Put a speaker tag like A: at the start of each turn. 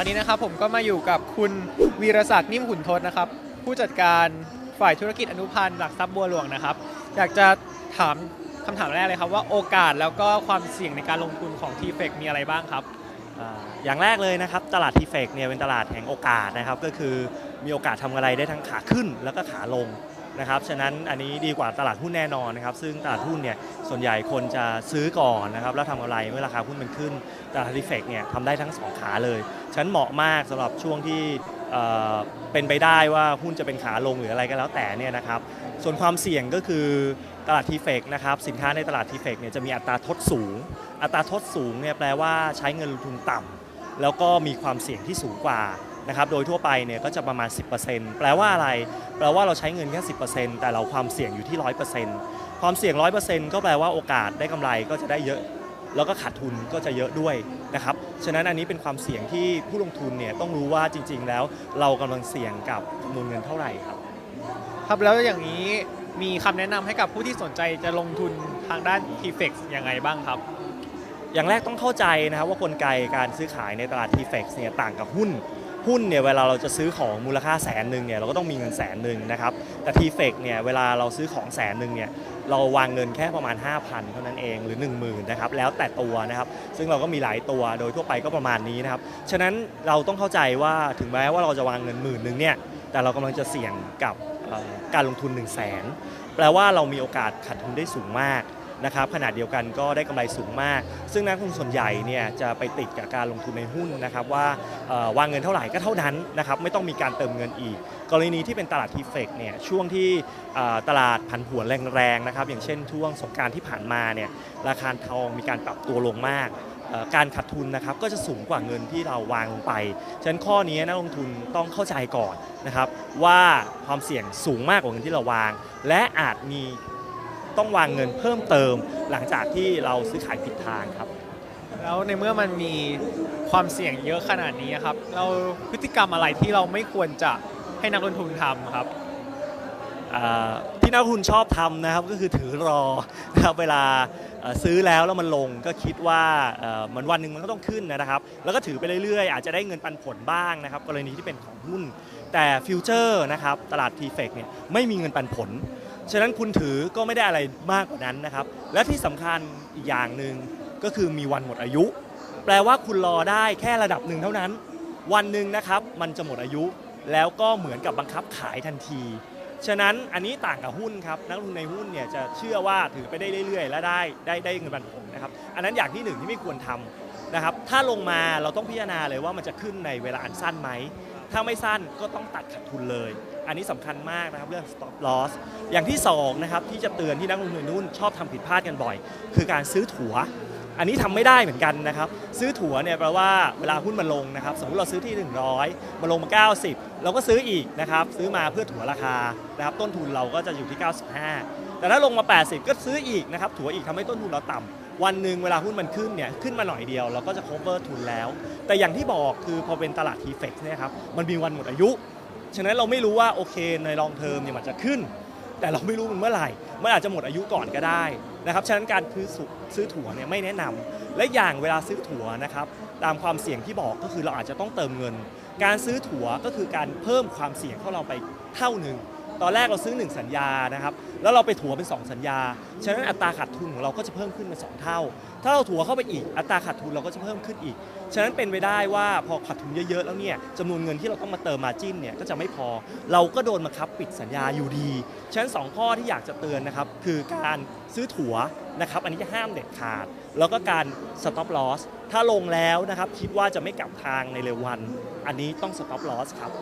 A: ตอนนี้นะครับผมก็มาอยู่กับคุณวีรศักดิ์นิ่มขุนทศนะครับ ผู้จัดการฝ่ายธุรกิจอนุพันธ์หลักทรัพย์บัวหลวงนะครับ อยากจะถามคำถามแรกเลยครับว่าโอกาสแล้วก็ความเสี่ยงในการลงทุนของ t f e c มีอะไรบ้างครับ
B: อย่างแรกเลยนะครับตลาดทีเฟกเนี่ยเป็นตลาดแห่งโอกาสนะครับ ก็คือมีโอกาสทำอะไรได้ทั้งขาขึ้นแล้วก็ขาลง นะครับฉะนั้นอันนี้ดีกว่าตลาดหุ้นแน่นอนนะครับซึ่งตลาดหุ้นเนี่ยส่วนใหญ่คนจะซื้อก่อนนะครับแล้วทำกำไรเมื่อราคาหุ้นมันขึ้นตลาดทีเฟกเนี่ยทำได้ทั้งสองขาเลยฉะนั้นเหมาะมากสำหรับช่วงที่เเป็นไปได้ว่าหุ้นจะเป็นขาลงหรืออะไรก็แล้วแต่เนี่ยนะครับส่วนความเสี่ยงก็คือตลาดทีเฟกนะครับสินค้าในตลาดทีเฟกเนี่ยจะมีอัตราทดสูง อัตราทดสูงเนี่ยแปลว่าใช้เงินลงทุนต่ำแล้วก็มีความเสี่ยงที่สูงกว่า นะครับโดยทั่วไปเนี่ยก็จะประมาณ 10%แปลว่าอะไร แปลว่าเราใช้เงินแค่ 10%แต่เราความเสี่ยงอยู่ที่ 100%ความเสี่ยง 100%ก็แปลว่าโอกาสได้กำไรก็จะได้เยอะแล้วก็ขาดทุนก็จะเยอะด้วยนะครับ ฉะนั้นอันนี้เป็นความเสี่ยงที่ผู้ลงทุนเนี่ยต้องรู้ว่าจริง ๆ แล้วเรากำลังเสี่ยงกับจำนวนเงินเท่าไหร่ครับ
A: ครับแล้วอย่างนี้มีคำแนะนำให้กับผู้ที่สนใจจะลงทุนทางด้าน t f e c ยังไงบ้างครับ
B: อย่างแรกต้องเข้าใจนะครับว่ากลไกการซื้อขายในตลาด t f e x เนี่ยต่างกับหุ้น หุ้นเนี่ยเวลาเราจะซื้อของมูลค่าแสนหนึ่งเนี่ยเราก็ต้องมีเงินแสนหนึ่งนะครับแต่ t f e x เนี่ยเวลาเราซื้อของแสนหนึ่งเนี่ยเราวางเงินแค่ประมาณ 5,000 เท่านั้นเองหรือ 1 0,000นะครับแล้วแต่ตัวนะครับซึ่งเราก็มีหลายตัวโดยทั่วไปก็ประมาณนี้นะครับฉะนั้นเราต้องเข้าใจว่าถึงแม้ว่าเราจะวางเงินหมื่นหนึ่งเนี่ยแต่เรากำลังจะเสี่ยงกับการลงทุน 1 0 0 0 0แสนแปลว่าเรามีโอกาสขาดทุนได้สูงมาก นะครับขนาดเดียวกันก็ได้กำไรสูงมาก ซึ่งนักลงทุนส่วนใหญ่เนี่ยจะไปติดกับการลงทุนในหุ้นนะครับว่าวางเงินเท่าไหร่ก็เท่านั้นนะครับไม่ต้องมีการเติมเงินอีก กรณีที่เป็นตลาดทีเฟกเนี่ยช่วงที่ตลาดผันผวนแรงๆนะครับอย่างเช่นช่วงสงกรารที่ผ่านมาเนี่ยราคาทองมีการปรับตัวลงมากการขาดทุนนะครับก็จะสูงกว่าเงินที่เราวางลงไป ฉะนั้นข้อนี้นักลงทุนต้องเข้าใจก่อนนะครับว่าความเสี่ยงสูงมากกว่าเงินที่เราวาง และอาจมี ต้องวางเงินเพิ่มเติม หลังจากที่เราซื้อขายผิดทางครับ
A: แล้วในเมื่อมันมีความเสี่ยงเยอะขนาดนี้ครับ เราพฤติกรรมอะไรที่เราไม่ควรจะให้นักลงทุนทำครับ
B: อ่าที่นักลงทุนชอบทำนะครับก็คือถือรอนะครับเวลาเอ่อซื้อแล้วแล้วมันลงก็คิดว่าเอ่อมันวันหนึ่งมันก็ต้องขึ้นนะครับ แล้วก็ถือไปเรื่อยๆ อาจจะได้เงินปันผลบ้างนะครับ กรณีที่เป็นของหุ้น แต่ฟิวเจอร์นะครับตลาดทีเฟกเนี่ยไม่มีเงินปันผล ฉะนั้นคุณถือก็ไม่ได้อะไรมากกว่านั้นนะครับ และที่สำคัญอีกอย่างหนึ่งก็คือมีวันหมดอายุ แปลว่าคุณรอได้แค่ระดับหนึ่งเท่านั้น วันหนึ่งนะครับมันจะหมดอายุ แล้วก็เหมือนกับบังคับขายทันที ฉะนั้นอันนี้ต่างกับหุ้นครับนักลงทุนในหุ้นเนี่ยจะเชื่อว่าถือไปได้เรื่อยๆ และได้ได้ได้เงินปันผลนะครับอันนั้นอย่างที่หนึ่งที่ไม่ควรทำนะครับถ้าลงมาเราต้องพิจารณาเลยว่ามันจะขึ้นในเวลาอันสั้นไหม ถ้าไม่สั้นก็ต้องตัดขาดทุนเลย อันนี้สำคัญมากนะครับเรื่อง stop loss อย่างที่สองนะครับที่จะเตือนที่นักลงทุนนหุ้นชอบทำผิดพลาดกันบ่อย คือการซื้อถัวอันนี้ทำไม่ได้เหมือนกันนะครับ ซื้อถั่วเนี่ยแปลว่าเวลาหุ้นมันลงนะครับ สมมติเราซื้อที่ 100มาลงมา 90 เราก็ซื้ออีกนะครับ ซื้อมาเพื่อถั่วราคานะครับ ต้นทุนเราก็จะอยู่ที่ 95 แต่ถ้าลงมา 80 ก็ซื้ออีกนะครับ ถั่วอีกทำให้ต้นทุนเราต่ำ วันหนึ่งเวลาหุ้นมันขึ้นเนี่ยขึ้นมาหน่อยเดียวเราก็จะ cover ทุนแล้ว แต่อย่างที่บอกคือพอเป็นตลาด t f e x เนี่ยครับมันมีวันหมดอายุ ฉะนั้นเราไม่รู้ว่าโอเคในลองเทอมเนี่ยมันจะขึ้น แต่เราไม่รู้มันเมื่อไหร่มันอาจจะหมดอายุก่อนก็ได้นะครับฉะนั้นการซื้อสุซื้อถั่วเนี่ยไม่แนะนำและอย่างเวลาซื้อถั่วนะครับตามความเสี่ยงที่บอกก็คือเราอาจจะต้องเติมเงิน การซื้อถั่วก็คือการเพิ่มความเสี่ยงของเราไปเท่าหนึ่ง ตอนแรกเราซื้อ 1 สัญญานะครับ แล้วเราไปถัวเป็น 2 สัญญา ฉะนั้นอัตราขาดทุนของเราก็จะเพิ่มขึ้นเป็น2เท่า ถ้าเราถัวเข้าไปอีก อัตราขาดทุนเราก็จะเพิ่มขึ้นอีก ฉะนั้นเป็นไปได้ว่าพอขาดทุนเยอะๆ แล้วเนี่ยจำนวนเงินที่เราต้องมาเติมมาจิ้นเนี่ยก็จะไม่พอ เราก็โดนบังคับปิดสัญญาอยู่ดี ฉะนั้น 2 ข้อที่อยากจะเตือนนะครับคือการซื้อถัวนะครับ อันนี้จะห้ามเด็ดขาด แล้วก็การ stop loss ถ้าลงแล้วนะครับคิดว่าจะไม่กลับทางในเร็ววัน อันนี้ต้อง stop loss ครับ